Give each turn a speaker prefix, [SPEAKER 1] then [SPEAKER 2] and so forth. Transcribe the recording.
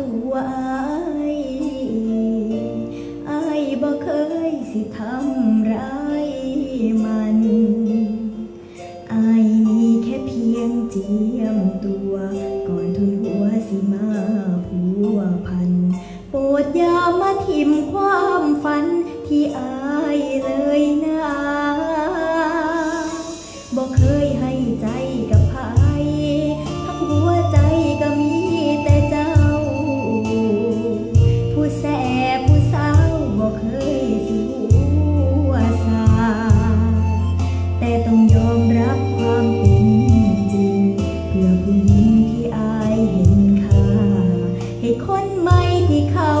[SPEAKER 1] tua ไหม่ที่เขา